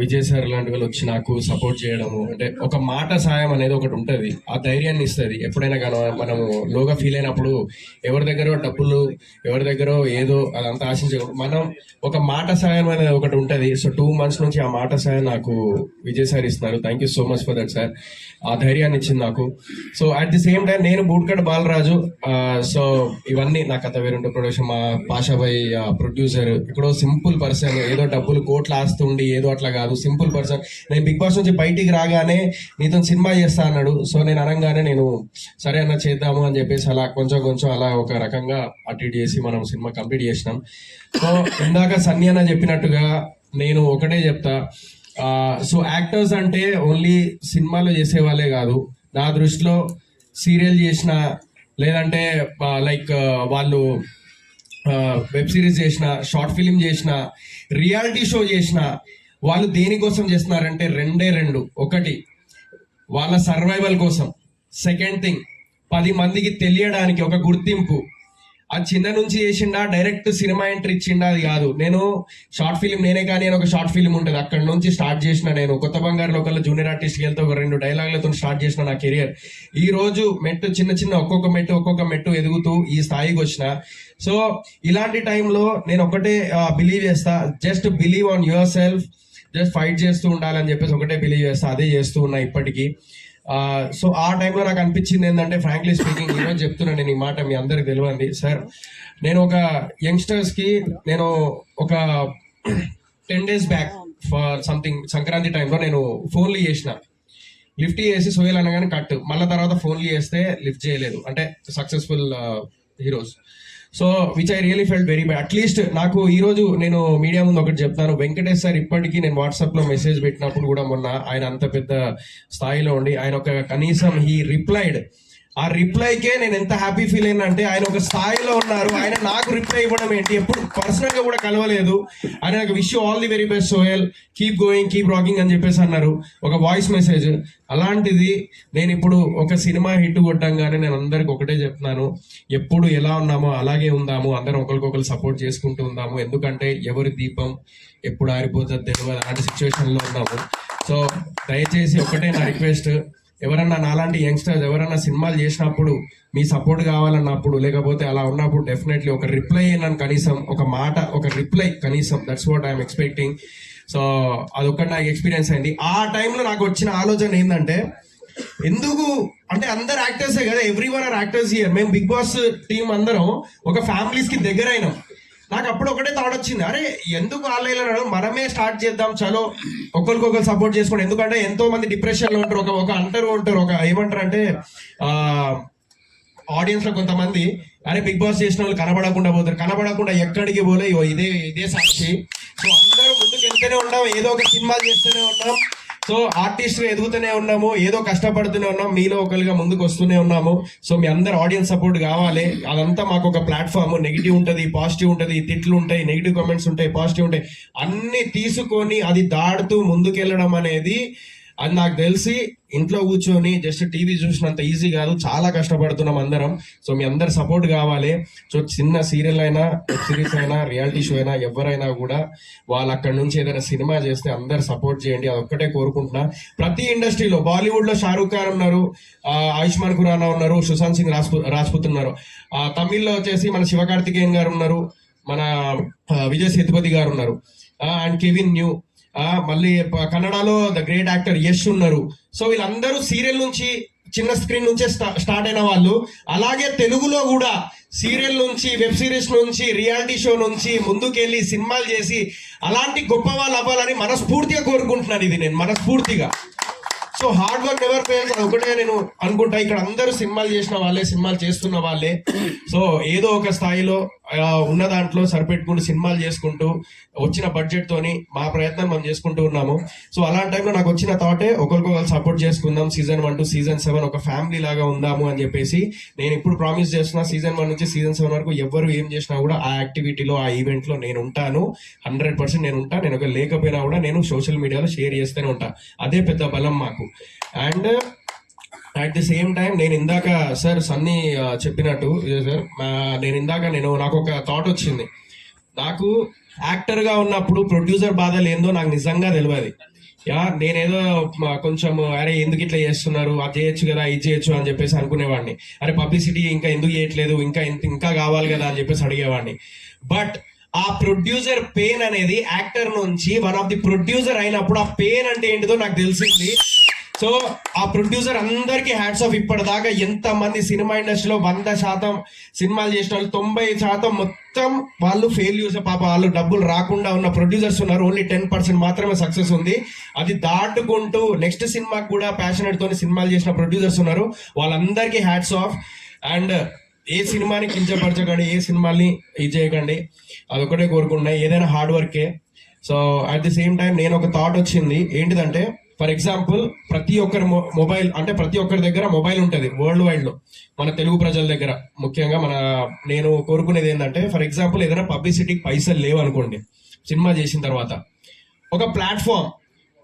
Vijay sir లాంటి వాళ్ళు వచ్చి నాకు సపోర్ట్ చేయడము. అంటే ఒక మాట సాయం అనేది ఒకటి ఉంటుంది. ఆ ధైర్యాన్ని ఇస్తుంది. ఎప్పుడైనా కానీ మనము లోగా ఫీల్ అయినప్పుడు ఎవరి దగ్గర డబ్బులు ఎవరి దగ్గర ఏదో అదంతా ఆశించకూడదు మనం ఒక మాట సాయం అనేది ఒకటి ఉంటుంది. సో టూ మంత్స్ నుంచి ఆ మాట సాయం నాకు విజయ్ సార్ ఇస్తున్నారు. Thank you so much for that sir ఆ ధైర్యాన్ని ఇచ్చింది నాకు. So at the same time నేను బూట్కట్ బాలరాజు. సో ఇవన్నీ నా కథ వేరుంటే ప్రొడక్షన్ మా పాషాబాయ్ ప్రొడ్యూసర్ ఇక్కడ సింపుల్ పర్సన్ ఏదో డబ్బులు కోట్లు ఆస్తుండి ఏదో అట్లా కాదు. Simple person. నేను బిగ్ బాస్ నుంచి బయటికి రాగానే నీతో సినిమా చేస్తా అన్నాడు. సో నేను అనగానే నేను సరే అన్న చేద్దాము అని చెప్పేసి అలా కొంచెం కొంచెం అలా ఒక రకంగా అటు ఇటు చేసి మనం సినిమా కంప్లీట్ చేసినాం. సో ఇందాక సన్ని అన్న చెప్పినట్టుగా నేను ఒకటే చెప్తా. సో యాక్టర్స్ అంటే ఓన్లీ సినిమాలో చేసే వాళ్ళే కాదు. నా దృష్టిలో సీరియల్ చేసిన లేదంటే లైక్ వాళ్ళు వెబ్ సిరీస్ చేసిన షార్ట్ ఫిలిం చేసిన రియాలిటీ షో చేసిన వాళ్ళు దేనికోసం చేస్తున్నారంటే రెండే రెండు. ఒకటి వాళ్ళ సర్వైవల్ కోసం. సెకండ్ థింగ్ పది మందికి తెలియడానికి ఒక గుర్తింపు. ఆ చిన్న నుంచి చేసిండా డైరెక్ట్ సినిమా ఎంట్రీ ఇచ్చిండా అది కాదు. నేను షార్ట్ ఫిలిం నేనే కానీ అని ఒక షార్ట్ ఫిలిం ఉంటుంది. అక్కడ నుంచి స్టార్ట్ చేసిన నేను. కొత్త బంగారు లోకల్లో జూనియర్ ఆర్టిస్ట్ వెళ్తే ఒక రెండు డైలాగులతో స్టార్ట్ చేసిన నా కెరియర్ ఈ రోజు మెట్టు చిన్న చిన్న ఒక్కొక్క మెట్టు ఒక్కొక్క మెట్టు ఎదుగుతూ ఈ స్థాయికి వచ్చిన. సో ఇలాంటి టైంలో నేను ఒకటే బిలీవ్ చేస్తా. Just believe on yourself just fight చేస్తూ ఉండాలని చెప్పేసి ఒకటే బిలీవ్ చేస్తా అదే చేస్తూ ఉన్నా ఇప్పటికీ. సో ఆ టైంలో నాకు అనిపించింది ఏంటంటే ఫ్రాంక్లీ స్పీకింగ్ ఈరోజు చెప్తున్నా నేను ఈ మాట మీ అందరికి తెలియండి. సార్ నేను ఒక యంగ్స్టర్స్కి నేను ఒక ten days back for something Sankranti టైంలో నేను ఫోన్లు చేసిన. లిఫ్ట్ చేసి సోయల్ అనగానే కట్ మళ్ళీ తర్వాత ఫోన్లు చేస్తే లిఫ్ట్ చేయలేదు. అంటే successful heroes so which I really felt very bad at least నాకు ఈ రోజు నేను మీడియా ముందు ఒకటి చెప్తాను. వెంకటేష్ సార్ ఇప్పటికీ నేను వాట్సాప్లో మెసేజ్ పెట్టినప్పుడు కూడా మొన్న ఆయన అంత పెద్ద స్థాయిలో ఉండి ఆయన ఒక కనీసం హీ రిప్లైడ్ ఆ రిప్లైకే నేను ఎంత హ్యాపీ ఫీల్ అయినా అంటే ఆయన ఒక స్థాయిలో ఉన్నారు. ఆయన నాకు రిప్లై ఇవ్వడం ఏంటి? ఎప్పుడు పర్సనల్గా కూడా కలవలేదు. ఆయన నాకు wish all the very best సోయల్ keep going keep rocking అని చెప్పేసి అన్నారు. ఒక వాయిస్ మెసేజ్ అలాంటిది నేను ఇప్పుడు ఒక సినిమా హిట్ కొట్టంగానే నేను అందరికి ఒకటే చెప్తున్నాను. ఎప్పుడు ఎలా ఉన్నామో అలాగే ఉందాము. అందరం ఒకరికొకరు సపోర్ట్ చేసుకుంటూ ఉందాము. ఎందుకంటే ఎవరి దీపం ఎప్పుడు ఆరిపోతుంది తెలియదు అలాంటి సిచ్యువేషన్లో ఉన్నాము. సో దయచేసి ఒకటే నా రిక్వెస్ట్ ఎవరన్నా నాలాంటి యంగ్స్టర్స్ ఎవరన్నా సినిమాలు చేసినప్పుడు మీ సపోర్ట్ కావాలన్నప్పుడు లేకపోతే అలా ఉన్నప్పుడు డెఫినెట్లీ ఒక రిప్లై అయినాను కనీసం ఒక మాట ఒక రిప్లై కనీసం. That's what I'm expecting so అదొక్కటి నాకు ఎక్స్పీరియన్స్ అయింది. ఆ టైంలో నాకు వచ్చిన ఆలోచన ఏంటంటే ఎందుకు అంటే అందరు యాక్టర్సే కదా every one are actors year మేము బిగ్ బాస్ టీం అందరం ఒక ఫ్యామిలీస్కి దగ్గర అయినాం నాకు అప్పుడు ఒకటే థాట్ వచ్చింది అరే ఎందుకు ఆన్లైన్లో మనమే స్టార్ట్ చేద్దాం చలో. ఒకరికొకరు సపోర్ట్ చేసుకోండి. ఎందుకంటే ఎంతో మంది డిప్రెషన్లో ఉంటారు. ఒక ఒక అంటారు ఉంటారు. ఒక ఏమంటారు అంటే ఆడియన్స్లో కొంతమంది అరే బిగ్ బాస్ చేసిన వాళ్ళు కనబడకుండా పోతారు. కనబడకుండా ఎక్కడికి పోలే? ఇదే ఇదే సాక్షి. సో అందరూ ముందుకు వెళ్తూనే ఉన్నాం. ఏదో ఒక సినిమా చేస్తూనే ఉన్నాం. సో ఆర్టిస్ట్ ఎదుగుతూనే ఉన్నాము ఏదో కష్టపడుతూనే ఉన్నాం మీలో ఒకరిగా ముందుకు వస్తూనే ఉన్నాము. సో మీ అందరు ఆడియన్స్ సపోర్ట్ కావాలి. అదంతా మాకు ఒక ప్లాట్ఫామ్. నెగిటివ్ ఉంటుంది పాజిటివ్ ఉంటుంది తిట్లు ఉంటాయి నెగిటివ్ కామెంట్స్ ఉంటాయి పాజిటివ్ ఉంటాయి. అన్ని తీసుకొని అది దాడుతూ ముందుకెళ్ళడం అనేది అది నాకు తెలిసి ఇంట్లో కూర్చొని జస్ట్ టీవీ చూసినంత ఈజీ కాదు. చాలా కష్టపడుతున్నాం అందరం. సో మీ అందరు సపోర్ట్ కావాలి. సో చిన్న సీరియల్ అయినా వెబ్ సిరీస్ అయినా రియాలిటీ షో అయినా ఎవరైనా కూడా వాళ్ళు అక్కడ నుంచి ఏదైనా సినిమా చేస్తే అందరు సపోర్ట్ చేయండి. అది ఒక్కటే కోరుకుంటున్నా. ప్రతి ఇండస్ట్రీలో బాలీవుడ్లో ఖాన్ ఉన్నారు ఆయుష్మాన్ ఖురానా ఉన్నారు సుశాంత్ సింగ్ రాజ్పూత్ ఉన్నారు. తమిళ్ళో వచ్చేసి మన శివకార్తికేయన్ గారు ఉన్నారు మన విజయ్ సేతుపతి గారు ఉన్నారు. అండ్ కెవిన్ న్యూ మళ్ళీ కన్నడలో ద గ్రేట్ యాక్టర్ యష్ ఉన్నారు. సో వీళ్ళందరూ సీరియల్ నుంచి చిన్న స్క్రీన్ నుంచే స్టార్ట్ అయిన వాళ్ళు. అలాగే తెలుగులో కూడా సీరియల్ నుంచి వెబ్ సిరీస్ నుంచి రియాలిటీ షో నుంచి ముందుకెళ్ళి సినిమాలు చేసి అలాంటి గొప్ప వాళ్ళు అవ్వాలని మనస్ఫూర్తిగా కోరుకుంటున్నాను ఇది నేను మనస్ఫూర్తిగా. So hard work never fails అది ఒకటే నేను అనుకుంటా. ఇక్కడ అందరూ సినిమాలు చేసిన వాళ్ళే సినిమాలు చేస్తున్న వాళ్ళే. సో ఏదో ఒక స్థాయిలో ఉన్న దాంట్లో సరిపెట్టుకుంటూ సినిమాలు చేసుకుంటూ వచ్చిన బడ్జెట్ తోని మా ప్రయత్నం మనం చేసుకుంటూ ఉన్నాము. సో అలాంటి టైంలో నాకు వచ్చిన థాటే ఒకరికొకరు సపోర్ట్ చేసుకుందాం season one to season seven ఒక ఫ్యామిలీ లాగా ఉందాము అని చెప్పేసి నేను ఇప్పుడు ప్రామిస్ చేస్తున్నా సీజన్ వన్ నుంచి సీజన్ సెవెన్ వరకు ఎవరు ఏం చేసినా కూడా ఆ యాక్టివిటీలో ఆ ఈవెంట్లో నేను ఉంటాను. హండ్రెడ్ పర్సెంట్ నేను ఉంటాను నేను ఒక లేకపోయినా కూడా నేను సోషల్ మీడియాలో షేర్ చేస్తూనే ఉంటాను అదే పెద్ద బలం మాకు. And at the same time నేను ఇందాక సార్ సన్నీ uh, చెప్పినట్టు సార్ నేను ఇందాక నేను నాకు ఒక థాట్ వచ్చింది. నాకు యాక్టర్గా ఉన్నప్పుడు ప్రొడ్యూసర్ బాధ లేదో నాకు నిజంగా తెలియదు యా నేనేదో కొంచెం అరే ఎందుకు ఇట్లా చేస్తున్నారు? అది చేయొచ్చు కదా ఇది చేయొచ్చు అని చెప్పేసి అనుకునేవాడిని. అరే పబ్లిసిటీ ఇంకా ఎందుకు చేయట్లేదు? ఇంకా ఇంకా కావాలి కదా అని చెప్పేసి అడిగేవాడిని. బట్ ఆ ప్రొడ్యూసర్ పెయిన్ అనేది యాక్టర్ నుంచి వన్ ఆఫ్ ది ప్రొడ్యూసర్ అయినప్పుడు ఆ పెయిన్ అంటే ఏంటిదో నాకు తెలిసింది. సో ఆ ప్రొడ్యూసర్ అందరికీ హ్యాట్స్ ఆఫ్ ఇప్పటిదాకా. ఎంత మంది సినిమా ఇండస్ట్రీలో వంద శాతం సినిమాలు చేసిన వాళ్ళు తొంభై శాతం మొత్తం వాళ్ళు ఫెయిల్ చేసే పాప వాళ్ళు డబ్బులు రాకుండా ఉన్న ప్రొడ్యూసర్స్ ఉన్నారు. ఓన్లీ టెన్ పర్సెంట్ మాత్రమే సక్సెస్ ఉంది. అది దాటుకుంటూ నెక్స్ట్ సినిమాకి కూడా ప్యాషనెట్ తోని సినిమాలు చేసిన ప్రొడ్యూసర్స్ ఉన్నారు. వాళ్ళందరికీ హ్యాట్స్ ఆఫ్ అండ్ ఏ సినిమాని కించపరచకండి ఏ సినిమాని ఇది చేయకండి. అదొకటే కోరుకుంటున్నాయి ఏదైనా హార్డ్ వర్కే so at the same time నేను ఒక థాట్ వచ్చింది. ఏంటిదంటే ఫర్ ఎగ్జాంపుల్ ప్రతి ఒక్కరి మొ- మొబైల్ అంటే ప్రతి ఒక్కరి దగ్గర మొబైల్ ఉంటుంది వరల్డ్ వైడ్లో. మన తెలుగు ప్రజల దగ్గర ముఖ్యంగా మన నేను కోరుకునేది ఏంటంటే ఫర్ ఎగ్జాంపుల్ ఏదైనా పబ్లిసిటీకి పైసలు లేవు అనుకోండి సినిమా చేసిన తర్వాత. ఒక ప్లాట్ఫామ్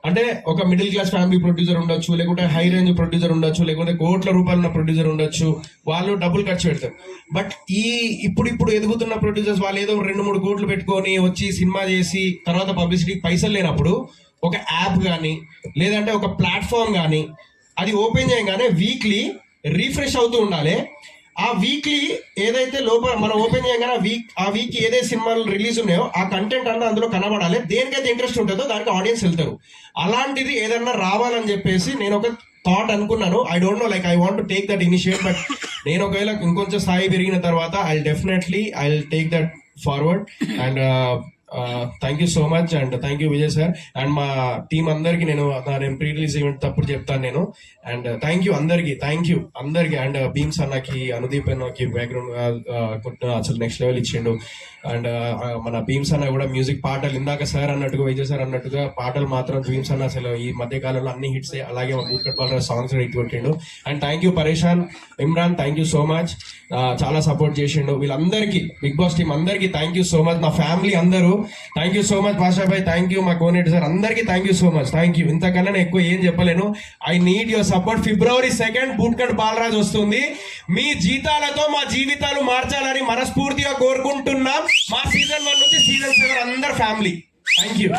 అంటే ఒక మిడిల్ క్లాస్ ఫ్యామిలీ ప్రొడ్యూసర్ ఉండొచ్చు లేకుంటే హై రేంజ్ ప్రొడ్యూసర్ ఉండొచ్చు లేకుంటే కోట్ల రూపాయలు ఉన్న ప్రొడ్యూసర్ ఉండొచ్చు వాళ్ళు డబ్బులు ఖర్చు పెడతారు. బట్ ఈ ఇప్పుడు ఇప్పుడు ఎదుగుతున్న ప్రొడ్యూసర్స్ వాళ్ళు ఏదో రెండు మూడు కోట్లు పెట్టుకొని వచ్చి సినిమా చేసి తర్వాత పబ్లిసిటీకి పైసలు లేనప్పుడు ఒక యాప్ కానీ లేదంటే ఒక ప్లాట్ఫామ్ కానీ అది ఓపెన్ చేయగానే వీక్లీ రీఫ్రెష్ అవుతూ ఉండాలి. ఆ వీక్లీ ఏదైతే లోపల మనం ఓపెన్ చేయగానే వీక్ ఆ వీక్ ఏదైతే సినిమాలు రిలీజ్ ఉన్నాయో ఆ కంటెంట్ అన్న అందులో కనబడాలి. దేనికైతే ఇంట్రెస్ట్ ఉంటుందో దానికి ఆడియన్స్ వెళ్తారు. అలాంటిది ఏదన్నా రావాలని చెప్పేసి నేను ఒక థాట్ అనుకున్నాను. I don't know like I want take that initiate but నేను ఒకవేళ ఇంకొంచెం స్థాయి పెరిగిన తర్వాత I definitely I take that forward and thank you so much and thank you Vijay sir and మా టీం అందరికి నేను నా- నేను ప్రీ రిలీజ్ ఈవెంట్ తప్పుడు చెప్తాను నేను. అండ్ థ్యాంక్ యూ అందరికి థ్యాంక్ యూ అందరికి. అండ్ భీమ్స్ అన్నకి అనుదీప్ అన్నకి బ్యాక్గ్రౌండ్ అసలు నెక్స్ట్ లెవెల్ ఇచ్చిండు. అండ్ uh, మన భీమ్స్ అన్న కూడా మ్యూజిక్ పాటలు ఇందాక సార్ అన్నట్టుగా విజయ్ సార్ అన్నట్టుగా పాటలు మాత్రం భీమ్స్ అన్న అసలు ఈ మధ్య కాలంలో అన్ని హిట్స్ అలాగే మా బూట్కట్ బాల సాంగ్స్ హిట్ కొట్టిండు. And thank you Pareshan Imran thank you so much చాలా సపోర్ట్ చేసిండు. వీళ్ళందరికీ బిగ్ బాస్ టీం అందరికీ థ్యాంక్ యూ సో మచ్ నా ఫ్యామిలీ అందరూ thank you so much Bhashabhai thank you మా కోనేటి సార్ అందరికీ thank you so much thank you ఇంతకన్నా నేను ఎక్కువ ఏం చెప్పలేను. I need your support February second Bootcut Balaraj వస్తుంది. మీ జీతాలతో మా జీవితాలు మార్చాలని మనస్ఫూర్తిగా కోరుకుంటున్నాం. మా సీజన్ వన్ నుంచి సీజన్ సెవెన్ అందరు ఫ్యామిలీ థ్యాంక్ యూ